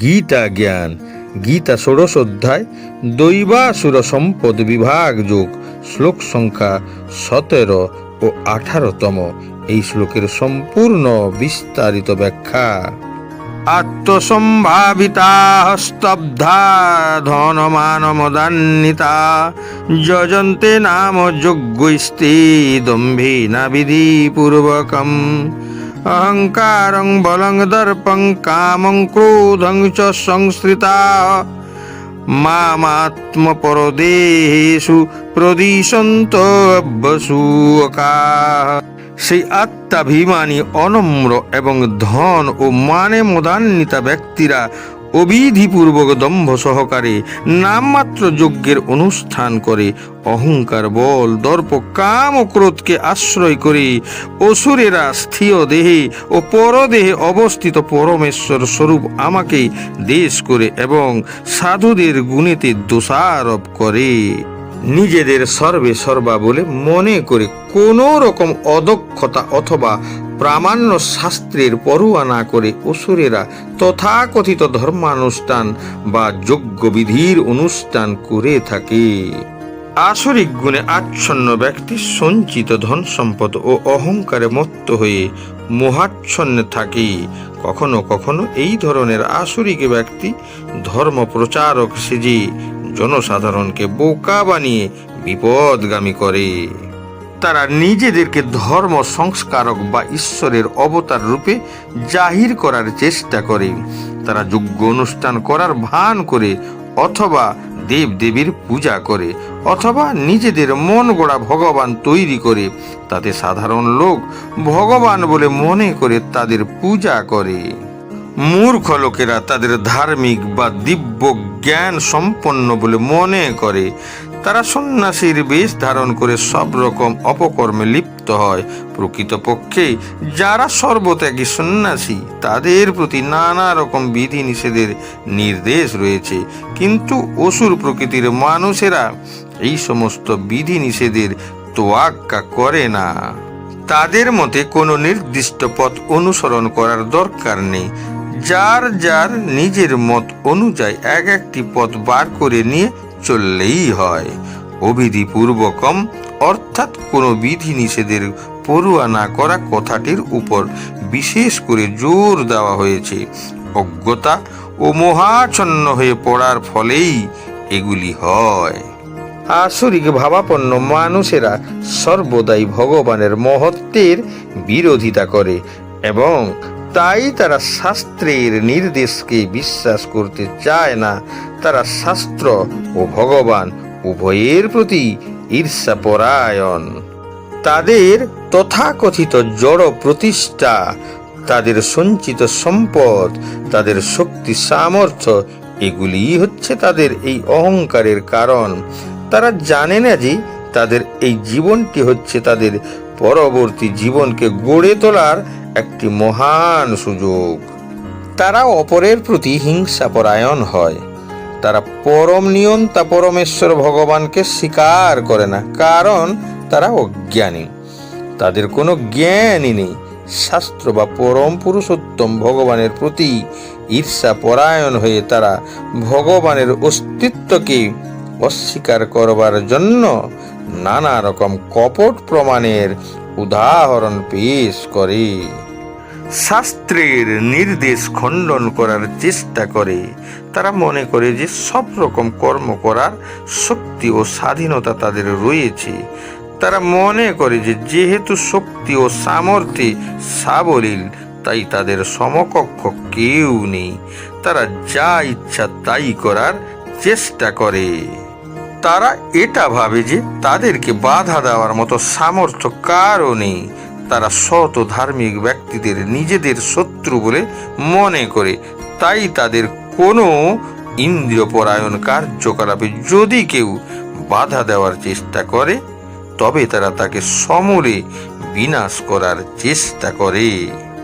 গীতা জ্ঞান, গীতা ষোড়শ অধ্যায় দৈবাসুর সম্পদ বিভাগ যোগ, শ্লোক সংখ্যা সতেরো ও আঠারোতম। এই শ্লোকের সম্পূর্ণ বিস্তারিত ব্যাখ্যা। আত্মসম্ভাবিতা স্তব্ধা ধনমানমদান্বিতা, যজন্তে নাম যজ্ঞস্তে দম্ভেনা বিধিপূর্বকম অহংকারং বলং দর্পং কামং ক্রোধং চ সংশ্রিতা মামাত্মপরদেহেষু প্রদিশন্ত সেই আত্মাভিমানী অনম্র এবং ধন ও মানে মদান্বিতা ব্যক্তিরা অবিধিপূর্বক দম্ভ সহকারে নামমাত্র যজ্ঞের অনুষ্ঠান করে অহংকার বল, দর্প, কাম ও ক্রোধকে আশ্রয় করে অসুরেরা স্থিয় দেহে ও পরদেহে অবস্থিত পরমেশ্বর স্বরূপ আমাকে দেশ করে এবং সাধুদের গুণেতে দোষারোপ করে। নিজেদের সর্বে সর্বা বলে মনে করে কোনো রকম অদক্ষতা অথবা প্রামাণ্য শাস্ত্রের পড়ুয়া না করে অসুরেরা তথাকথিত ধর্মানুষ্ঠান বা যজ্ঞবিধির অনুষ্ঠান করে থাকে। আসরিক গুণে আচ্ছন্ন ব্যক্তি সঞ্চিত ধন সম্পদ ও অহংকারে মত্ত হয়ে মোহাচ্ছন্নে থাকে। কখনো কখনো এই ধরনের আসরিক ব্যক্তি ধর্ম প্রচারক সেজে জনসাধারণকে বোকা বানিয়ে বিপদগামী করে। তারা নিজেদেরকে ধর্ম, সংস্কারক বা ঈশ্বরের অবতার রূপে জাহির করার চেষ্টা করে। তারা যোগ্য অনুষ্ঠান করার ভান করে অথবা দেব দেবীর পূজা করে অথবা নিজেদের মন গড়া ভগবান তৈরি করে। তাতে সাধারণ লোক ভগবান বলে মনে করে তাদের পূজা করে। মূর্খ লোকেরা তাদের ধার্মিক বা দিব্য জ্ঞান সম্পন্ন বলে মনে করে। তারা সন্ন্যাসীর বেশ ধারণ করে সব রকম অপকর্মে লিপ্ত হয়। প্রকৃতপক্ষে যারা সর্বত্যাগী সন্ন্যাসী, তাদের প্রতি নানা রকম বিধি নিষেধের নির্দেশ রয়েছে। কিন্তু অসুর প্রকৃতির মানুষেরা এই সমস্ত বিধি নিষেধের তোয়াক্কা করে না। তাদের মতে কোনো নির্দিষ্ট পথ অনুসরণ করার দরকার নেই। যার যার নিজের মত অনুযায়ী এক একটি পথ বার করে নিয়ে চললেই হয়। অবিধিপূর্বকম, অর্থাৎ কোনো বিধি নিষেধের পড়ুয়া না করা কথাটির উপর বিশেষ করে জোর দেওয়া হয়েছে। অজ্ঞতা ও মোহাচ্ছন্ন হয়ে পড়ার ফলেই এগুলি হয়। আসরিক ভাবাপন্ন মানুষেরা সর্বদাই ভগবানের মহত্বের বিরোধিতা করে এবং তাই তারা শাস্ত্রের নির্দেশকে বিশ্বাস করতে চায় না। তারা শাস্ত্র ও ভগবান উভয়ের প্রতি ঈর্ষাপরায়ণ। তাদের তথাকথিত জড় প্রতিষ্ঠা, তাদের সঞ্চিত সম্পদ, তাদের শক্তি সামর্থ্য, এগুলি হচ্ছে তাদের এই অহংকারের কারণ। তারা জানে না যে তাদের এই জীবনটি হচ্ছে তাদের পরবর্তী জীবনকে গড়ে তোলার একটি মহান সুযোগ। তারা অপরের প্রতি হিংসাপরায়ণ হয়। তারা পরম নিয়ন্তা পরমেশ্বর ভগবানকে স্বীকার করে না, কারণ তারা অজ্ঞানী। তাদের কোনো জ্ঞানই নেই। শাস্ত্র বা পরম পুরুষোত্তম ভগবানের প্রতি ঈর্ষা পরায়ণ হয়ে তারা ভগবানের অস্তিত্বকে অস্বীকার করবার জন্য নানা রকম কপট প্রমাণের উদাহরণ পেশ করে। শাস্ত্রের নির্দেশ খণ্ডন করার চেষ্টা করে। তারা মনে করে যে সব রকম কর্ম করার শক্তি ও স্বাধীনতা তাদের রয়েছে। তারা মনে করে যে যেহেতু শক্তি ও সামর্থ্যে সাবলীল, তাই তাদের সমকক্ষ কেউ নেই। তারা যা ইচ্ছা তাই করার চেষ্টা করে। তারা এটা ভাবে যে তাদেরকে বাধা দেওয়ার মতো সামর্থ্য কারও নেই। তারা শত ধার্মিক ব্যক্তিদের নিজেদের শত্রু বলে মনে করে। তাই তাদের কোনো ইন্দ্রিয়পরায়ণ কার্যকলাপে যদি কেউ বাধা দেওয়ার চেষ্টা করে, তবে তারা তাকে সমরে বিনাশ করার চেষ্টা করে।